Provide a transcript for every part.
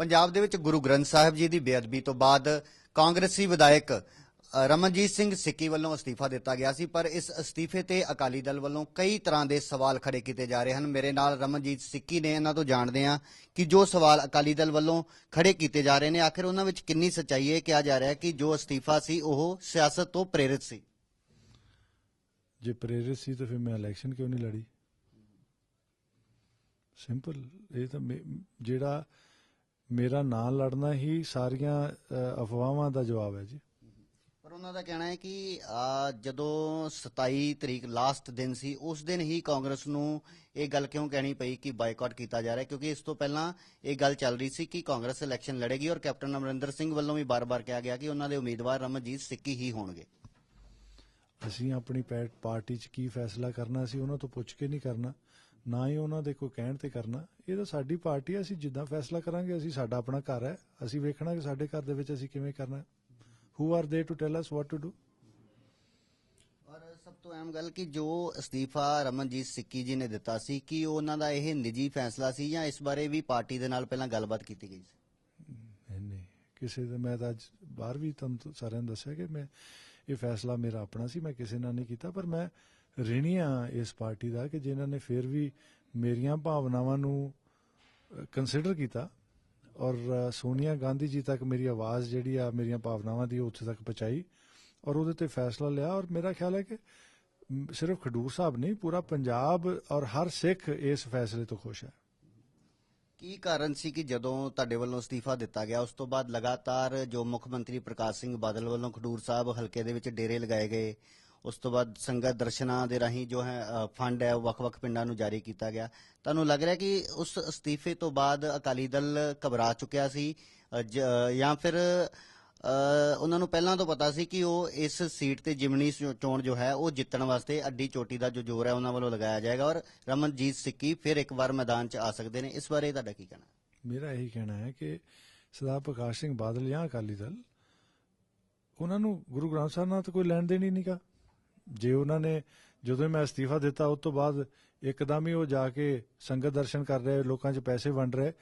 ਪੰਜਾਬ ਦੇ ਵਿੱਚ ਗੁਰੂ ਗ੍ਰੰਥ ਸਾਹਿਬ ਜੀ ਦੀ ਬੇਅਦਬੀ ਤੋਂ ਬਾਅਦ ਕਾਂਗਰਸੀ ਵਿਧਾਇਕ ਰਮਨਜੀਤ ਸਿੰਘ ਸਿੱਕੀ ਵੱਲੋਂ ਅਸਤੀਫਾ ਦਿੱਤਾ ਗਿਆ ਸੀ, ਪਰ ਇਸ ਅਸਤੀਫੇ ਤੇ ਅਕਾਲੀ ਦਲ ਵੱਲੋਂ ਕਈ ਤਰ੍ਹਾਂ ਦੇ ਸਵਾਲ ਖੜੇ ਕੀਤੇ ਜਾ ਰਹੇ ਹਨ। ਮੇਰੇ ਨਾਲ ਰਮਨਜੀਤ ਸਿੱਕੀ ਨੇ ਇਹਨਾਂ ਤੋਂ ਜਾਣਦੇ ਹਾਂ ਕਿ ਜੋ ਸਵਾਲ ਅਕਾਲੀ ਦਲ ਵੱਲੋਂ ਖੜੇ ਕੀਤੇ ਜਾ ਰਹੇ ਨੇ। ਆਖਿਰ ਉਹਨਾਂ ਵਿੱਚ ਕਿੰਨੀ ਸੱਚਾਈ ਹੈ ਕਿਹਾ ਜਾ ਰਿਹਾ ਕਿ ਜੋ ਅਸਤੀਫਾ ਸੀ, ਉਹ ਸਿਆਸਤ ਤੋਂ ਪ੍ਰੇਰਿਤ ਸੀ। ਜੇ ਪ੍ਰੇਰਿਤ ਸੀ ਤਾਂ ਫਿਰ ਮੈਂ ਇਲੈਕਸ਼ਨ ਕਿਉਂ ਨਹੀਂ ਲੜੀ? ਸਿੰਪਲ, ਇਹ ਤਾਂ ਜਿਹੜਾ ਮੇਰਾ ਨਾਂ ਲੜਨਾ ਹੀ ਸਾਰੀਆਂ ਅਫਵਾਹਾਂ ਦਾ ਜਵਾਬ ਹੈ ਜੀ। ਪਰ ਉਹਨਾਂ ਦਾ ਕਹਿਣਾ ਹੈ ਕਿ ਜਦੋਂ 27 ਤਰੀਕ ਲਾਸਟ ਦਿਨ ਸੀ ਉਸ ਦਿਨ ਹੀ ਕਾਂਗਰਸ ਨੂੰ ਇਹ ਗੱਲ ਕਿਉਂ ਕਹਿਣੀ ਪਈ ਕਿ ਬਾਈਕਾਟ ਕੀਤਾ ਜਾ ਰਿਹਾ ਕਿਉਂਕਿ ਇਸ ਤੋਂ ਪਹਿਲਾਂ ਇਹ ਗੱਲ ਚੱਲ ਰਹੀ ਸੀ ਕਿ ਕਾਂਗਰਸ ਇਲੈਕਸ਼ਨ ਲੜੇਗੀ ਔਰ ਕੈਪਟਨ ਅਮਰਿੰਦਰ ਸਿੰਘ ਵੱਲੋਂ ਵੀ ਬਾਰ-ਬਾਰ ਕਿਹਾ ਗਿਆ ਕਿ ਉਹਨਾਂ ਦੇ ਉਮੀਦਵਾਰ ਰਮਨਜੀਤ ਸਿੱਕੀ ਹੀ ਹੋਣਗੇ। ਅਸੀਂ ਆਪਣੀ ਪਾਰਟੀ 'ਚ ਕੀ ਫੈਸਲਾ ਕਰਨਾ ਸੀ ਉਹਨਾਂ ਤੋਂ ਪੁੱਛ ਕੇ ਨਹੀਂ ਕਰਨਾ। ਨਾ ਹੀ ਉਹਨਾਂ ਦੇ ਕੋਈ ਕਹਿਣ ਤੇ ਕਰਨਾ ਇਹ ਤਾਂ ਸਾਡੀ ਪਾਰਟੀ ਹੈ ਅਸੀਂ ਜਿੱਦਾਂ ਫੈਸਲਾ ਕਰਾਂਗੇ ਅਸੀਂ ਸਾਡਾ ਆਪਣਾ ਘਰ ਹੈ ਅਸੀਂ ਵੇਖਣਾ ਕਿ ਸਾਡੇ ਘਰ ਦੇ ਵਿੱਚ ਅਸੀਂ ਕਿਵੇਂ ਕਰਨਾ who. Are they to tell us what to do ਔਰ ਸਭ ਤੋਂ ਅਹਿਮ ਗੱਲ ਕਿ ਜੋ ਅਸਤੀਫਾ ਰਮਨਜੀਤ ਸਿੱਕੀ ਜੀ ਨੇ ਦਿੱਤਾ ਸੀ ਕਿ ਉਹਨਾਂ ਦਾ ਇਹ ਨਿੱਜੀ ਫੈਸਲਾ ਸੀ ਜਾਂ ਇਸ ਬਾਰੇ ਵੀ ਪਾਰਟੀ ਦੇ ਨਾਲ ਪਹਿਲਾਂ ਗੱਲਬਾਤ ਕੀਤੀ ਗਈ ਸੀ? ਨਹੀਂ ਨਹੀਂ ਕਿਸੇ ਦਾ ਮੈਂ ਤਾਂ ਅੱਜ ਬਾਹਰ ਵੀ ਤੁਹਾਨੂੰ ਸਾਰਿਆਂ ਨੂੰ ਦੱਸਿਆ ਕਿ ਮੈਂ ਇਹ ਫੈਸਲਾ ਮੇਰਾ ਆਪਣਾ ਸੀ ਮੈਂ ਕਿਸੇ ਨਾਲ ਨਹੀਂ ਕੀਤਾ ਪਰ ਮੈਂ ঋਣੀ ਹਾਂ ਇਸ ਪਾਰਟੀ ਦਾ ਕਿ ਜਿਨ੍ਹਾਂ ਨੇ ਫਿਰ ਵੀ ਮੇਰੀਆਂ ਭਾਵਨਾਵਾਂ ਨੂੰ ਕੰਸੀਡਰ ਕੀਤਾ ਔਰ ਸੋਨੀਆ ਗਾਂਧੀ ਜੀ ਤੱਕ ਮੇਰੀ ਆਵਾਜ਼ ਜਿਹੜੀ ਆ, ਮੇਰੀਆਂ ਭਾਵਨਾਵਾਂ ਦੀ ਉੱਥੇ ਤੱਕ ਪਹੁੰਚਾਈ ਔਰ ਉਹਦੇ ਤੇ ਫੈਸਲਾ ਲਿਆ ਔਰ ਮੇਰਾ ਖਿਆਲ ਹੈ ਕਿ ਸਿਰਫ ਖਡੂਰ ਸਾਹਿਬ ਨਹੀਂ, ਪੂਰਾ ਪੰਜਾਬ ਔਰ ਹਰ ਸਿੱਖ ਇਸ ਫੈਸਲੇ ਤੋਂ ਖੁਸ਼ ਹੈ। ਕੀ ਕਾਰਨ ਸੀ ਕਿ ਜਦੋਂ ਤੁਹਾਡੇ ਵੱਲੋਂ ਅਸਤੀਫਾ ਦਿੱਤਾ ਗਿਆ, ਉਸ ਤੋਂ ਬਾਅਦ ਲਗਾਤਾਰ ਜੋ ਮੁੱਖ ਮੰਤਰੀ ਪ੍ਰਕਾਸ਼ ਸਿੰਘ ਬਾਦਲ ਵੱਲੋਂ ਖਡੂਰ ਸਾਹਿਬ ਹਲਕੇ ਦੇ ਵਿੱਚ ਡੇਰੇ ਲਗਾਏ ਗਏ ਉਸ ਤੋਂ ਬਾਅਦ ਸੰਗਤ ਦਰਸ਼ਨਾਂ ਦੇ ਰਾਹੀਂ ਜੋ ਹੈ ਫੰਡ ਹੈ, ਉਹ ਵੱਖ-ਵੱਖ ਪਿੰਡਾਂ ਨੂੰ ਜਾਰੀ ਕੀਤਾ ਗਿਆ। ਤੁਹਾਨੂੰ ਲੱਗ ਰਿਹਾ ਕਿ ਉਸ ਅਸਤੀਫੇ ਤੋਂ ਬਾਅਦ ਅਕਾਲੀ ਦਲ ਘਬਰਾ ਚੁੱਕਿਆ ਸੀ? ਜਾਂ ਫਿਰ ਉਹਨਾਂ ਨੂੰ ਪਹਿਲਾਂ ਤੋਂ ਪਤਾ ਸੀ ਕਿ ਉਹ ਇਸ ਸੀਟ ਤੇ ਜਿਮਨੀ ਚੋਣ ਜੋ ਹੈ, ਉਹ ਜਿੱਤਣ ਵਾਸਤੇ ਅੱਡੀ ਚੋਟੀ ਦਾ ਜੋ ਜ਼ੋਰ ਹੈ, ਉਹਨਾਂ ਵੱਲੋਂ ਲਗਾਇਆ ਜਾਏਗਾ ਔਰ ਰਮਨਜੀਤ ਸਿੱਕੀ ਫਿਰ ਇੱਕ ਵਾਰ ਮੈਦਾਨ 'ਚ ਆ ਸਕਦੇ ਨੇ। ਇਸ ਬਾਰੇ ਤੁਹਾਡਾ ਕੀ ਕਹਿਣਾ? ਮੇਰਾ ਇਹੀ ਕਹਿਣਾ ਹੈ ਕਿ ਸਰਦਾਰ ਪ੍ਰਕਾਸ਼ ਸਿੰਘ ਬਾਦਲ ਜਾਂ ਅਕਾਲੀ ਦਲ, ਉਹਨਾਂ ਨੂੰ ਗੁਰੂ ਗ੍ਰੰਥ ਸਾਹਿਬ ਨਾਲ ਤਾਂ ਕੋਈ ਲੈਣ ਦੇਣ ਹੀ ਨਹੀਂਗਾ ਜੇ ਉਹਨਾਂ ਨੇ ਜਦੋਂ ਮੈਂ ਅਸਤੀਫਾ ਦਿੱਤਾ, ਉਸ ਤੋਂ ਬਾਅਦ ਇੱਕਦਮ ਹੀ ਉਹ ਜਾ ਕੇ ਸੰਗਤ ਦਰਸ਼ਨ ਕਰ ਰਹੇ, ਲੋਕਾਂ 'ਚ ਪੈਸੇ ਵੰਡ ਰਹੇ।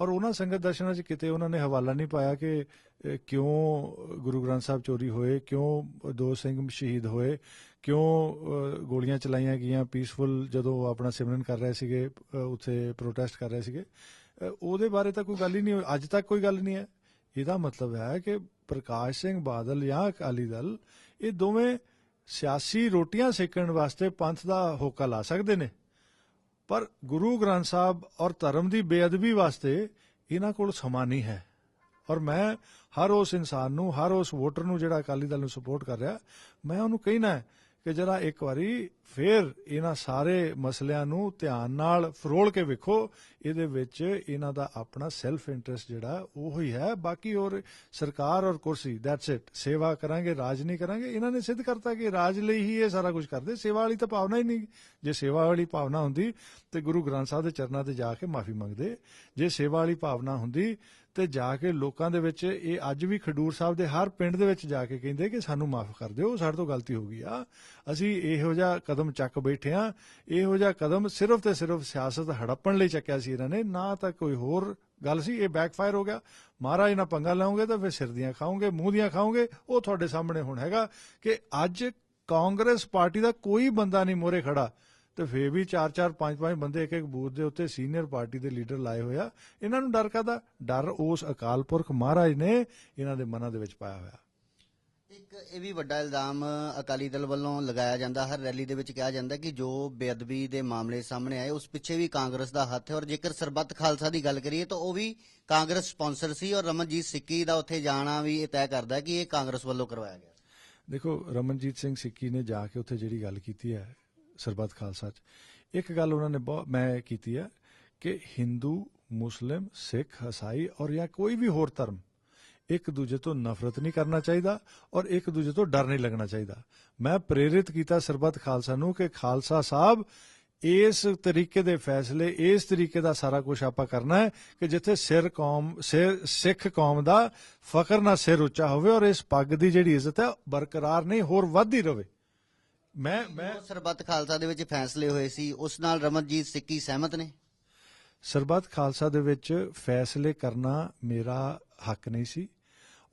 ਔਰ ਉਹਨਾਂ ਸੰਗਤ ਦਰਸ਼ਨਾਂ 'ਚ ਕਿਤੇ ਉਹਨਾਂ ਨੇ ਹਵਾਲਾ ਨਹੀਂ ਪਾਇਆ ਕਿ ਕਿਉਂ ਗੁਰੂ ਗ੍ਰੰਥ ਸਾਹਿਬ ਚੋਰੀ ਹੋਏ, ਕਿਉਂ ਦੋ ਸਿੰਘ ਸ਼ਹੀਦ ਹੋਏ, ਕਿਉਂ ਗੋਲੀਆਂ ਚਲਾਈਆਂ ਗਈਆਂ ਪੀਸਫੁਲ ਜਦੋਂ ਆਪਣਾ ਸਿਮਰਨ ਕਰ ਰਹੇ ਸੀਗੇ ਉੱਥੇ ਪ੍ਰੋਟੈਸਟ ਕਰ ਰਹੇ ਸੀਗੇ। ਉਹਦੇ ਬਾਰੇ ਤਾਂ ਕੋਈ ਗੱਲ ਹੀ ਨਹੀਂ ਅੱਜ ਤੱਕ ਕੋਈ ਗੱਲ ਨਹੀਂ ਹੈ। ਇਹਦਾ ਮਤਲਬ ਹੈ ਕਿ ਪ੍ਰਕਾਸ਼ ਸਿੰਘ ਬਾਦਲ ਜਾਂ ਅਕਾਲੀ ਦਲ, ਇਹ ਦੋਵੇਂ ਸਿਆਸੀ ਰੋਟੀਆਂ ਸੇਕਣ ਵਾਸਤੇ ਪੰਥ ਦਾ ਹੋਕਾ ਲਾ ਸਕਦੇ ਨੇ। ਪਰ ਗੁਰੂ ਗ੍ਰੰਥ ਸਾਹਿਬ ਔਰ ਧਰਮ ਦੀ ਬੇਅਦਬੀ ਵਾਸਤੇ ਇਹਨਾਂ ਕੋਲ ਸਮਾਂ ਨਹੀਂ ਹੈ। ਔਰ ਮੈਂ ਹਰ ਉਸ ਇਨਸਾਨ ਨੂੰ, ਹਰ ਉਸ ਵੋਟਰ ਨੂੰ ਜਿਹੜਾ ਅਕਾਲੀ ਦਲ ਨੂੰ ਸਪੋਰਟ ਕਰ ਰਿਹਾ, ਮੈਂ ਉਹਨੂੰ ਕਹਿਣਾ ਹੈ ਕਿ ਜਰਾ ਇੱਕ ਵਾਰੀ ਫੇਰ ਇਹਨਾਂ ਸਾਰੇ ਮਸਲਿਆਂ ਨੂੰ ਧਿਆਨ ਨਾਲ ਫਰੋਲ ਕੇ ਵੇਖੋ। ਇਹਦੇ ਵਿੱਚ ਇਹਨਾਂ ਦਾ ਆਪਣਾ ਸੈਲਫ ਇੰਟਰਸਟ ਜਿਹੜਾ, ਉਹ ਹੀ। ਹੈ ਬਾਕੀ ਹੋਰ ਸਰਕਾਰ ਔਰ ਕੁਰਸੀ ਦੈਟਸ ਇਟ ਸੇਵਾ ਕਰਾਂਗੇ, ਰਾਜ ਨਹੀਂ ਕਰਾਂਗੇ, ਇਹਨਾਂ ਨੇ ਸਿੱਧ ਕਰਤਾ ਕਿ ਰਾਜ ਲਈ ਹੀ ਇਹ ਸਾਰਾ ਕੁਝ ਕਰਦੇ। ਸੇਵਾ ਵਾਲੀ ਤਾਂ ਭਾਵਨਾ ਹੀ ਨਹੀਂ। ਜੇ ਸੇਵਾ ਵਾਲੀ ਭਾਵਨਾ ਹੁੰਦੀ, ਤੇ ਗੁਰੂ ਗ੍ਰੰਥ ਸਾਹਿਬ ਦੇ ਚਰਨਾਂ ਤੇ ਜਾ ਕੇ ਮਾਫੀ ਮੰਗਦੇ। ਜੇ ਸੇਵਾ ਵਾਲੀ ਭਾਵਨਾ ਹੁੰਦੀ ਤੇ ਜਾ ਕੇ ਲੋਕਾਂ ਦੇ ਵਿੱਚ ਇਹ ਅੱਜ ਵੀ ਖਡੂਰ ਸਾਹਿਬ ਦੇ ਹਰ ਪਿੰਡ ਦੇ ਵਿੱਚ ਜਾ ਕੇ ਕਹਿੰਦੇ ਕਿ ਸਾਨੂੰ ਮਾਫ ਕਰ ਦਿਓ, ਸਾਡੇ ਤੋਂ ਗਲਤੀ ਹੋ ਗਈ ਆ। ਅਸੀਂ ਇਹੋ ਜਿਹਾ ਕਦਮ ਚੱਕ ਬੈਠੇ ਆ। ਇਹੋ ਜਿਹਾ ਕਦਮ ਸਿਰਫ ਤੇ ਸਿਰਫ ਸਿਆਸਤ ਹੜੱਪਣ ਲਈ ਚੱਕਿਆ ਸੀ ਇਹਨਾਂ ਨੇ। ਨਾ ਤਾਂ ਕੋਈ ਹੋਰ ਗੱਲ ਸੀ, ਇਹ ਬੈਕਫਾਇਰ ਹੋ ਗਿਆ। ਮਹਾਰਾਜ ਨਾਲ ਪੰਗਾ ਲਾਉਂਗੇ ਤਾਂ ਫਿਰ ਸਿਰ ਦੀਆਂ ਖਾਓਗੇ, ਮੂੰਹ ਦੀਆਂ ਖਾਓਗੇ। ਉਹ ਤੁਹਾਡੇ ਸਾਹਮਣੇ ਹੁਣ ਹੈਗਾ ਕਿ ਅੱਜ ਕਾਂਗਰਸ ਪਾਰਟੀ ਦਾ ਕੋਈ ਬੰਦਾ ਨਹੀਂ ਮੋਰੇ ਖੜਾ। ਤੇ ਫੇਰ ਵੀ 4-4 5-5 ਬੰਦੇ ਇੱਕ ਇੱਕ ਬੂਥ ਦੇ ਉੱਤੇ ਸੀਨੀਅਰ ਪਾਰਟੀ ਦੇ ਲੀਡਰ ਲਾਏ ਹੋਇਆ ਇਹਨਾਂ ਨੂੰ ਡਰ ਕਾਦਾ ਡਰ ਉਸ ਅਕਾਲ ਪੁਰਖ ਮਹਾਰਾਜ ਨੇ ਇਹਨਾਂ ਦੇ ਮਨਾਂ ਦੇ ਵਿੱਚ ਪਾਇਆ ਹੋਇਆ। ਇੱਕ ਇਹ ਵੀ ਵੱਡਾ ਇਲਜ਼ਾਮ ਅਕਾਲੀ ਦਲ ਵੱਲੋਂ ਲਗਾਇਆ ਜਾਂਦਾ ਹਰ ਰੈਲੀ ਦੇ ਵਿੱਚ ਕਿਹਾ ਜਾਂਦਾ ਕਿ ਜੋ ਬੇਅਦਬੀ ਦੇ ਮਾਮਲੇ ਸਾਹਮਣੇ ਆਏ ਉਸ ਪਿੱਛੇ ਵੀ ਕਾਂਗਰਸ ਦਾ ਹੱਥ ਹੈ। ਔਰ ਜੇਕਰ ਸਰਬੱਤ ਖਾਲਸਾ ਦੀ ਗੱਲ ਕਰੀਏ ਤਾਂ ਉਹ ਵੀ ਕਾਂਗਰਸ ਸਪਾਂਸਰ ਸੀ ਔਰ ਰਮਨਜੀਤ ਸਿੱਕੀ ਦਾ ਉੱਥੇ ਜਾਣਾ ਵੀ ਇਹ ਤੈਅ ਕਰਦਾ ਕਿ ਇਹ ਕਾਂਗਰਸ ਵੱਲੋਂ ਕਰਵਾਇਆ ਗਿਆ। ਦੇਖੋ ਰਮਨਜੀਤ ਸਿੰਘ ਸਿੱਕੀ ਨੇ ਜਾ ਕੇ ਉੱਥੇ ਜਿਹੜੀ ਗੱਲ ਕੀਤੀ ਹੈ ਸਰਬੱਤ ਖਾਲਸਾ 'ਚ। ਇੱਕ ਗੱਲ ਉਹਨਾਂ ਨੇ ਬਹੁਤ ਮੈਂ ਕੀਤੀ ਹੈ ਕਿ ਹਿੰਦੂ, ਮੁਸਲਿਮ, ਸਿੱਖ, ਈਸਾਈ ਔਰ ਜਾਂ ਕੋਈ ਵੀ ਹੋਰ ਧਰਮ, ਇੱਕ ਦੂਜੇ ਤੋਂ ਨਫ਼ਰਤ ਨਹੀਂ ਕਰਨਾ ਚਾਹੀਦਾ ਔਰ ਇੱਕ ਦੂਜੇ ਤੋਂ ਡਰ ਨਹੀਂ ਲੱਗਣਾ ਚਾਹੀਦਾ। ਮੈਂ ਪ੍ਰੇਰਿਤ ਕੀਤਾ ਸਰਬੱਤ ਖਾਲਸਾ ਨੂੰ ਕਿ ਖਾਲਸਾ ਸਾਹਿਬ, ਇਸ ਤਰੀਕੇ ਦੇ ਫੈਸਲੇ, ਇਸ ਤਰੀਕੇ ਦਾ ਸਾਰਾ ਕੁਝ ਆਪਾਂ ਕਰਨਾ ਹੈ ਕਿ ਜਿੱਥੇ ਸਿਰ ਕੌਮ, ਸਿਰ, ਸਿੱਖ ਕੌਮ ਦਾ ਫਖਰ ਨਾ ਸਿਰ ਉੱਚਾ ਹੋਵੇ ਔਰ ਇਸ ਪੱਗ ਦੀ ਜਿਹੜੀ ਇੱਜ਼ਤ ਹੈ ਬਰਕਰਾਰ ਨਹੀਂ, ਹੋਰ ਵੱਧਦੀ ਰਵੇ। ਮੈਂ ਮੈਂ ਸਰਬੱਤ ਖਾਲਸਾ ਦੇ ਵਿੱਚ ਫੈਸਲੇ ਹੋਏ ਸੀ? ਉਸ ਨਾਲ ਰਮਨਜੀਤ ਸਿੱਕੀ ਸਹਿਮਤ ਨੇ? ਸਰਬੱਤ ਖਾਲਸਾ ਦੇ ਵਿੱਚ ਫੈਸਲੇ ਕਰਨਾ ਮੇਰਾ ਹੱਕ ਨਹੀਂ ਸੀ।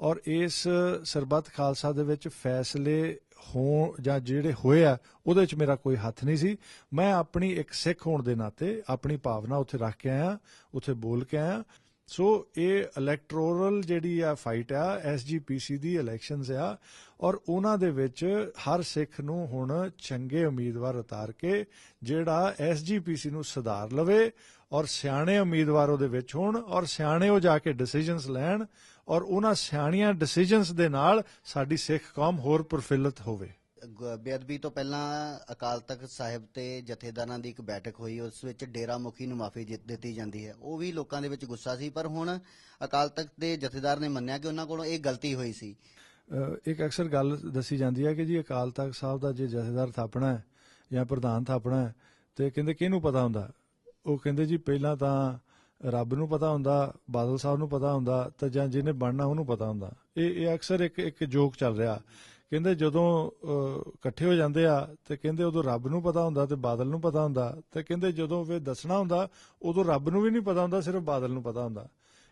ਔਰ ਇਸ ਸਰਬੱਤ ਖਾਲਸਾ ਦੇ ਵਿੱਚ ਫੈਸਲੇ ਹੋ ਜਾਂ ਜਿਹੜੇ ਹੋਏ ਆ ਉਹਦੇ ਵਿੱਚ ਮੇਰਾ ਕੋਈ ਹੱਥ ਨਹੀਂ ਸੀ। ਮੈਂ ਆਪਣੀ ਇੱਕ ਸਿੱਖ ਹੋਣ ਦੇ ਨਾਤੇ ਆਪਣੀ ਭਾਵਨਾ ਉੱਥੇ ਰੱਖ ਕੇ ਆਇਆ ਉੱਥੇ ਬੋਲ ਕੇ ਆਇਆ। ਸੋ ਇਹ ਇਲੈਕਟੋਰਲ ਜਿਹੜੀ ਆ ਫਾਈਟ ਆ ਐਸਜੀਪੀਸੀ ਦੀ ਇਲੈਕਸ਼ਨਸ ਆ, ਔਰ ਉਹਨਾਂ ਦੇ ਵਿੱਚ ਹਰ ਸਿੱਖ ਨੂੰ ਹੁਣ ਚੰਗੇ ਉਮੀਦਵਾਰ ਉਤਾਰ ਕੇ ਜਿਹੜਾ ਐਸਜੀਪੀਸੀ ਨੂੰ ਸੁਧਾਰ ਲਵੇ ਔਰ ਸਿਆਣੇ ਉਮੀਦਵਾਰ ਉਹਦੇ ਵਿੱਚ ਹੋਣ ਔਰ ਸਿਆਣੇ ਉਹ ਜਾ ਕੇ ਡਿਸੀਜਨਸ ਲੈਣ ਔਰ ਉਹਨਾਂ ਸਿਆਣੀਆਂ ਡਿਸੀਜਨਸ ਦੇ ਨਾਲ ਸਾਡੀ ਸਿੱਖ ਕੌਮ ਹੋਰ ਪ੍ਰਫੁੱਲਤ ਹੋਵੇ। ਬੇਅਦਬੀ ਤੋਂ ਪਹਿਲਾਂ ਅਕਾਲ ਤਖਤ ਸਾਹਿਬ ਤੇ ਜਥੇਦਾਰਾਂ ਦੀ ਇੱਕ ਬੈਠਕ ਹੋਈ, ਉਸ ਵਿੱਚ ਡੇਰਾ ਮੁਖੀ ਨੂੰ ਮਾਫੀ ਦਿੱਤੀ ਜਾਂਦੀ ਹੈ। ਉਹ ਵੀ ਲੋਕਾਂ ਦੇ ਵਿੱਚ ਗੁੱਸਾ ਸੀ, ਪਰ ਹੁਣ ਅਕਾਲ ਤਖਤ ਦੇ ਜਥੇਦਾਰ ਨੇ ਮੰਨਿਆ ਕਿ ਉਹਨਾਂ ਕੋਲੋਂ ਇਹ ਗਲਤੀ ਹੋਈ ਸੀ। ਅਹ ਇੱਕ ਅਕਸਰ ਗੱਲ ਦੱਸੀ ਜਾਂਦੀ ਹੈ ਕਿ ਜੀ ਅਕਾਲ ਤਖਤ ਸਾਹਿਬ ਦਾ ਜੇ ਜਥੇਦਾਰ ਥਾਪਣਾ ਹੈ ਜਾਂ ਪ੍ਰਧਾਨ ਥਾਪਣਾ ਹੈ ਤੇ ਕਹਿੰਦੇ ਕਿਹਨੂੰ ਪਤਾ ਹੁੰਦਾ? ਉਹ ਕਹਿੰਦੇ ਜੀ ਪਹਿਲਾਂ ਤਾਂ ਰੱਬ ਨੂੰ ਪਤਾ ਹੁੰਦਾ, ਬਾਦਲ ਸਾਹਿਬ ਨੂੰ ਪਤਾ ਹੁੰਦਾ ਤਾਂ ਜਾਂ ਜਿਹਨੇ ਬਣਨਾ ਉਹਨੂੰ ਪਤਾ ਹੁੰਦਾ। ਇਹ ਇਹ ਅਕਸਰ ਇੱਕ ਇੱਕ ਜੋਕ ਚੱਲ ਰਿਹਾ। ਕਹਿੰਦੇ ਜਦੋਂ ਇਕੱਠੇ ਹੋ ਜਾਂਦੇ ਆ, ਤੇ ਕਹਿੰਦੇ ਉਦੋਂ ਰੱਬ ਨੂੰ ਪਤਾ ਹੁੰਦਾ ਤੇ ਬਾਦਲ ਨੂੰ ਪਤਾ ਹੁੰਦਾ। ਤੇ ਕਹਿੰਦੇ ਜਦੋਂ ਫਿਰ ਦੱਸਣਾ ਹੁੰਦਾ, ਉਦੋਂ ਰੱਬ ਨੂੰ ਵੀ ਨਹੀਂ ਪਤਾ ਹੁੰਦਾ, ਸਿਰਫ ਬਾਦਲ ਨੂੰ ਪਤਾ ਹੁੰਦਾ।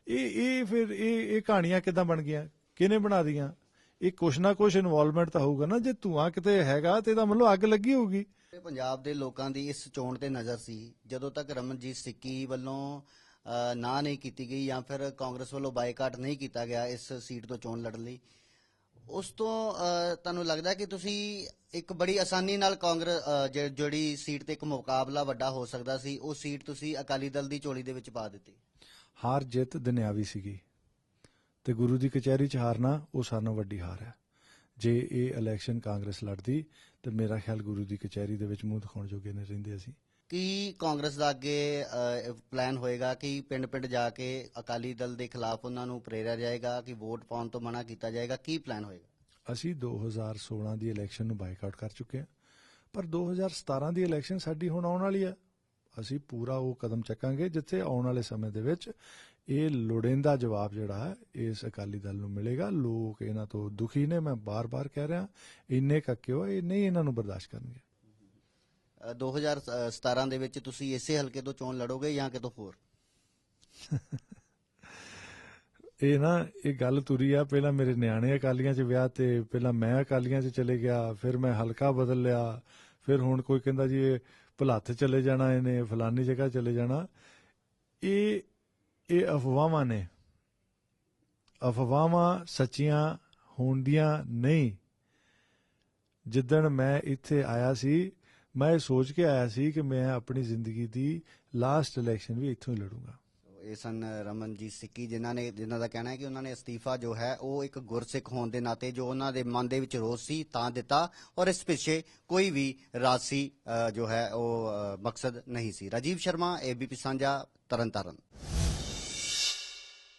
ਇਹ ਇਹ ਫਿਰ, ਇਹ ਇਹ ਕਹਾਣੀਆਂ ਕਿਦਾਂ ਬਣ ਗਈਆਂ? ਕਿਹਨੇ ਬਣਾ ਦੀਆਂ? ਇਹ ਕੁਛ ਨਾ ਕੁਛ ਇਨਵੋਲਵਮੈਂਟ ਤਾਂ ਹੋਊਗਾ ਨਾ, ਜੇ ਧੂਆਂ ਕਿਤੇ ਹੈਗਾ ਤੇ ਇਹਦਾ ਮਤਲਬ ਅੱਗ ਲੱਗੀ ਹੋਊਗੀ। ਪੰਜਾਬ ਦੇ ਲੋਕਾਂ ਦੀ ਇਸ ਚੋਣ ਤੇ ਨਜ਼ਰ ਸੀ। ਜਦੋਂ ਤੱਕ ਰਮਨਜੀਤ ਸਿੱਕੀ ਵੱਲੋਂ ਨਾ ਨਹੀਂ ਕੀਤੀ ਗਈ ਜਾਂ ਫਿਰ ਕਾਂਗਰਸ ਵੱਲੋਂ ਬਾਈਕਾਟ ਨਹੀਂ ਕੀਤਾ ਗਿਆ ਇਸ ਸੀਟ ਤੋਂ ਚੋਣ ਲੜਨ ਲਈ ਉਸ ਤੋਂ ਤੁਹਾਨੂੰ ਲੱਗਦਾ ਕਿ ਤੁਸੀਂ ਇੱਕ ਬੜੀ ਆਸਾਨੀ ਨਾਲ ਕਾਂਗਰਸ ਜਿਹੜੀ ਸੀਟ ਤੇ ਇੱਕ ਮੁਕਾਬਲਾ ਵੱਡਾ ਹੋ ਸਕਦਾ ਸੀ, ਉਹ ਸੀਟ ਤੁਸੀਂ ਅਕਾਲੀ ਦਲ ਦੀ ਝੋਲੀ ਦੇ ਵਿੱਚ ਪਾ ਦਿੱਤੀ? ਹਾਰ ਜਿੱਤ ਦੁਨਿਆਵੀ ਸੀਗੀ। ਤੇ ਗੁਰੂ ਦੀ ਕਚਹਿਰੀ 'ਚ ਹਾਰਨਾ, ਉਹ ਸਾਰਿਆਂ ਵੱਡੀ ਹਾਰ ਹੈ। ਜੇ ਇਹ ਇਲੈਕਸ਼ਨ ਕਾਂਗਰਸ ਲੜਦੀ, ਤੇ ਮੇਰਾ ਖਿਆਲ ਗੁਰੂ ਦੀ ਕਚਹਿਰੀ ਦੇ ਵਿੱਚ ਮੂੰਹ ਦਿਖਾਉਣ ਜੋਗੇ ਨਹੀਂ ਰਹਿੰਦੇ ਅਸੀਂ। ਕੀ ਕਾਂਗਰਸ ਦਾ ਅੱਗੇ ਪਲਾਨ ਹੋਏਗਾ ਕਿ ਪਿੰਡ-ਪਿੰਡ ਜਾ ਕੇ ਅਕਾਲੀ ਦਲ ਦੇ ਖਿਲਾਫ ਉਹਨਾਂ ਨੂੰ ਪ੍ਰੇਰਿਆ ਜਾਏਗਾ, ਕਿ ਵੋਟ ਪਾਉਣ ਤੋਂ ਮਨਾ ਕੀਤਾ ਜਾਏਗਾ, ਕੀ ਪਲਾਨ ਹੋਏਗਾ? ਅਸੀਂ 2016 ਦੀ ਇਲੈਕਸ਼ਨ ਨੂੰ ਬਾਈਕਾਟ ਕਰ ਚੁੱਕੇ ਹਾਂ, ਪਰ 2017 ਦੀ ਇਲੈਕਸ਼ਨ ਸਾਡੀ ਹੁਣ ਆਉਣ ਵਾਲੀ ਹੈ। ਅਸੀਂ ਪੂਰਾ ਉਹ ਕਦਮ ਚੱਕਾਂਗੇ ਜਿੱਥੇ ਆਉਣ ਵਾਲੇ ਸਮੇਂ ਦੇ ਵਿੱਚ ਇਹ ਲੋੜੀਂਦਾ ਜਵਾਬ ਜਿਹੜਾ ਹੈ, ਇਸ ਅਕਾਲੀ ਦਲ ਨੂੰ ਮਿਲੇਗਾ। ਲੋਕ ਇਹਨਾਂ ਤੋਂ ਦੁਖੀ ਨੇ, ਮੈਂ ਬਾਰ-ਬਾਰ ਕਹਿ ਰਿਹਾ, ਇੰਨੇ ਕੱਕਿਓ, ਇਹ ਨਹੀਂ ਇਹਨਾਂ ਨੂੰ ਬਰਦਾਸ਼ਤ ਕਰਨਗੇ। 2017 ਦੇ ਵਿੱਚ ਤੁਸੀਂ ਇਸੇ ਹਲਕੇ ਤੋਂ ਚੋਣ ਲੜੋਗੇ ਜਾਂ ਕਿਤੋਂ ਹੋਰ? ਇਹ ਨਾ, ਇਹ ਗੱਲ ਤੁਰੀ ਆ। ਪਹਿਲਾਂ ਮੇਰੇ ਨਿਆਣੇ ਅਕਾਲੀਆਂ 'ਚ ਵਿਆਹ ਤੇ ਪਹਿਲਾਂ ਮੈਂ ਅਕਾਲੀਆਂ 'ਚ ਚਲੇ ਗਿਆ, ਫਿਰ ਮੈਂ ਹਲਕਾ ਬਦਲ ਲਿਆ, ਫਿਰ ਹੁਣ ਕੋਈ ਕਹਿੰਦਾ ਜੀ ਇਹ ਭਲੱਥ ਚਲੇ ਜਾਣਾ, ਇਹਨੇ ਫਲਾਨੀ ਜਗ੍ਹਾ ਚਲੇ ਜਾਣਾ। ਇਹ ਇਹ ਅਫਵਾਹਾਂ ਨੇ। ਅਫਵਾਹਾਂ ਸੱਚੀਆਂ ਹੋਣ ਦੀਆਂ ਨਹੀਂ। ਜਿੱਦਣ ਮੈਂ ਇੱਥੇ ਆਇਆ ਸੀ ਮੈਂ ਸੋਚ ਕੇ ਆਇਆ ਸੀ ਕਿ ਮੈਂ ਆਪਣੀ ਜ਼ਿੰਦਗੀ ਦੀ ਲਾਸਟ ਇਲੈਕਸ਼ਨ ਵੀ ਇੱਥੋਂ ਹੀ ਲੜੂੰਗਾ। ਇਹ ਸਨ ਰਮਨਜੀਤ ਸਿੱਕੀ, ਜਿਨ੍ਹਾਂ ਨੇ ਜਿਨ੍ਹਾਂ ਦਾ ਕਹਿਣਾ ਹੈ ਕਿ ਉਹਨਾਂ ਨੇ ਅਸਤੀਫਾ ਜੋ ਹੈ, ਉਹ ਇੱਕ ਗੁਰਸਿੱਖ ਹੋਣ ਦੇ ਨਾਤੇ ਜੋ ਉਹਨਾਂ ਦੇ ਮਨ ਦੇ ਵਿੱਚ ਰੋਸ ਸੀ, ਤਾਂ ਦਿੱਤਾ। ਔਰ ਇਸ ਪਿੱਛੇ ਕੋਈ ਵੀ ਰਾਜਸੀ ਜੋ ਹੈ, ਉਹ ਮਕਸਦ ਨਹੀਂ ਸੀ। ਰਾਜੀਵ ਸ਼ਰਮਾ ਏਬੀਪੀ ਸਾਂਝਾ, ਤਰਨਤਾਰਨ।